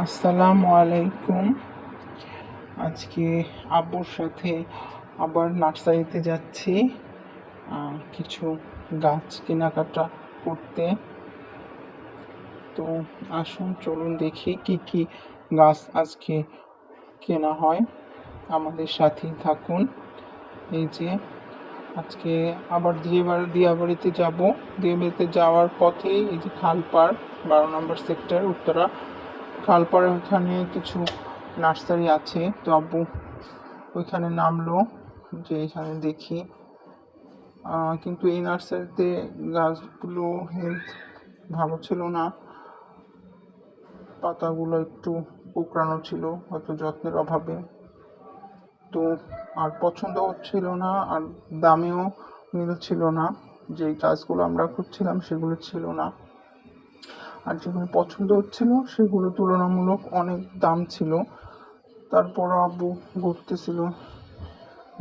আসসালামু আলাইকুম। আজকে আব্বুর সাথে আবার নার্সারিতে যাচ্ছি কিছু গাছ কেনাকাটা করতে। তো আসুন, চলুন দেখি কি কি গাছ আজকে কেনা হয়। আমাদের সাথেই থাকুন। এই যে, আজকে আবার দিয়েবার, দিয়াবাড়িতে যাব। দিয়াবাড়িতে যাওয়ার পথেই এই যে খালপাড় বারো নম্বর সেক্টর, উত্তরা। খালপাড়ে ওখানে কিছু নার্সারি আছে। তো আব্বু ওইখানে নামলো, যে এখানে দেখি। কিন্তু এই নার্সারিতে গাছগুলো হেলথ ভালো ছিল না। পাতাগুলো একটু কুকড়ানো ছিল, হয়তো যত্নের অভাবে। তো আর পছন্দ হচ্ছিল না, আর দামেও মিলছিল না। যে গাছগুলো আমরা খুঁজছিলাম সেগুলো ছিল না। আর যেগুলো পছন্দ হচ্ছিল, সেগুলো তুলনামূলক অনেক দাম ছিল। তারপর আব্বু ঘুরতেছিল,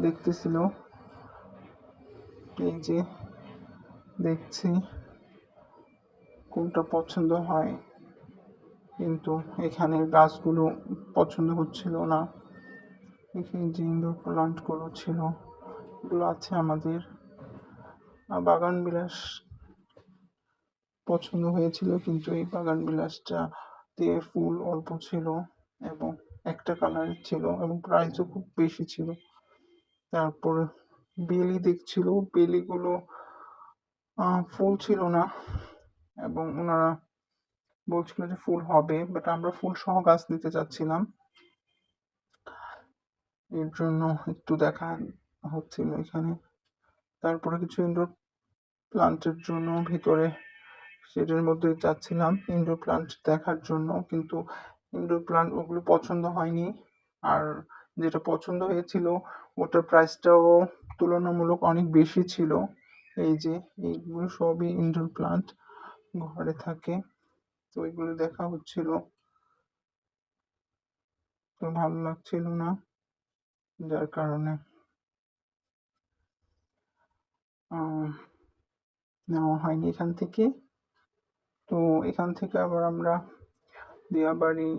দেখতেছিল। এই যে দেখছি কোনটা পছন্দ হয়। কিন্তু এখানে গাছগুলো পছন্দ হচ্ছিল না। এখানে যে ইনডোর প্লান্টগুলো ছিল, এগুলো আছে আমাদের। বাগান বিলাস পছন্দ হয়েছিল, কিন্তু এই বাগান বিলাসটা দিয়ে ফুল অল্প ছিল এবং একটা কালারের ছিল এবং প্রাইসও খুব বেশি ছিল। তারপরে বেলি দেখছিল, বেলিগুলো ফুল ছিল না এবং ওনারা বলছিল যে ফুল হবে বাট আমরা ফুল সহ গাছ নিতে চাচ্ছিলাম। এর জন্য একটু দেখা হচ্ছিল এখানে। তারপরে কিছু ইনডোর প্লান্টের জন্য ভিতরে সেটার মধ্যে যাচ্ছিলাম ইনডোর প্লান্ট দেখার জন্য, কিন্তু ইনডোর প্লান্ট ওগুলো পছন্দ হয়নি। আর যেটা পছন্দ হয়েছিল, ওটার প্রাইসটাও তুলনামূলক অনেক বেশি ছিল। এই যে, এইগুলো সবই ইনডোর প্লান্ট ঘরে থাকে। তো এগুলো দেখা হচ্ছিল। তো ভালো লাগছিল না, যার কারণে। নেওয়া হয়নি এখান থেকে। তো এখান থেকে আবার আমরা দিয়াবাড়ি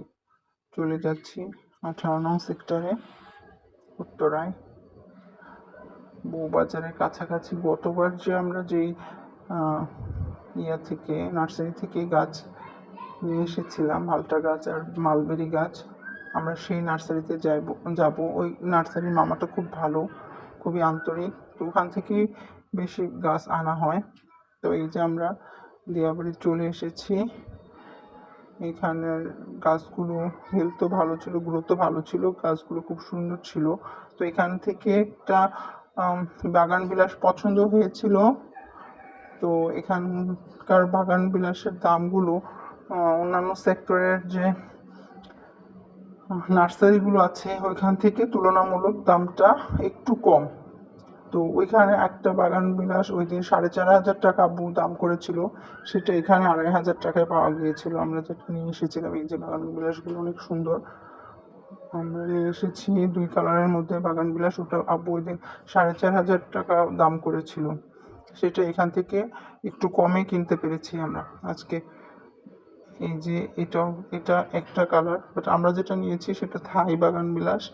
চলে যাচ্ছি আঠারো নং সেক্টরে উত্তরায়। বউবাজারের কাছাকাছি গতবার যে আমরা যেই ইয়া থেকে, নার্সারি থেকে গাছ নিয়ে এসেছিলাম মালটা গাছ আর মালবেরি গাছ, আমরা সেই নার্সারিতে যাইব, যাব। ওই নার্সারির মামাটা খুব ভালো, খুবই আন্তরিক। তো ওখান থেকেই বেশি গাছ আনা হয়। তো এই যে আমরা দিয়াবাড়ি চলে এসেছি। এখানের গাছগুলো হেলথও ভালো ছিল গ্রোথও ভালো ছিল, গাছগুলো খুব সুন্দর ছিল। তো এখান থেকে একটা বাগান বিলাস পছন্দ হয়েছিল। তো এখানকার বাগান বিলাসের দামগুলো অন্যান্য সেক্টরের যে নার্সারিগুলো আছে, ওইখান থেকে তুলনামূলক দামটা একটু কম। তো ওইখানে একটা বাগান বিলাস, ওই দিন সাড়ে চার হাজার টাকা আব্বু দাম করেছিল। সেটা এখানে আড়াই হাজার টাকায় পাওয়া গিয়েছিল। আমরা যেটা নিয়ে এসেছিলাম, এই যে বাগান বিলাসগুলো অনেক সুন্দর। আমরা নিয়ে এসেছি দুই কালারের মধ্যে বাগান বিলাস, ওটা আব্বু ওই দিন সাড়ে চার হাজার টাকা দাম করেছিল। সেটা এখান থেকে একটু কমে কিনতে পেরেছি আমরা আজকে। এই যে এটা এটা একটা কালার বাট আমরা যেটা নিয়েছি সেটা থাই বাগান বিলাস,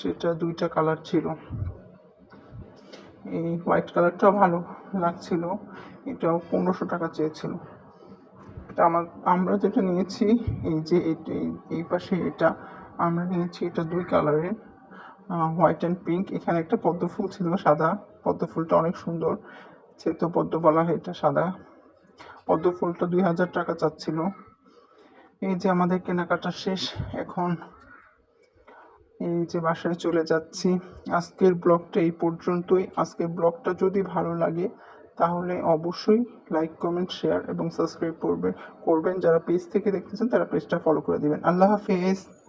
সেটা দুইটা কালার ছিল। এই হোয়াইট কালারটাও ভালো লাগছিল। এটাও পনেরোশো টাকা চেয়েছিল। এটা আমার, আমরা যেটা নিয়েছি, এই যে এই- পাশে এটা, আমরা নিয়েছি এটা দুই কালারের হোয়াইট অ্যান্ড পিঙ্ক এখানে একটা পদ্ম ফুল ছিল সাদা। পদ্ম ফুলটা অনেক সুন্দর। সেতো পদ্ম বলা হয় এটা সাদা। পদ্ম ফুলটা দুই হাজার টাকা চাচ্ছিল। এই যে আমাদের কেনাকাটা শেষ। এখন এই যে বাসায় চলে যাচ্ছি। আজকের ব্লগটা এই পর্যন্তই। আজকের ব্লগটা যদি ভালো লাগে, তাহলে অবশ্যই লাইক কমেন্ট শেয়ার এবং সাবস্ক্রাইব করবে করবেন। যারা পেজ থেকে দেখতেছেন, তারা পেজটা ফলো করে দিবেন। আল্লাহ হাফেজ।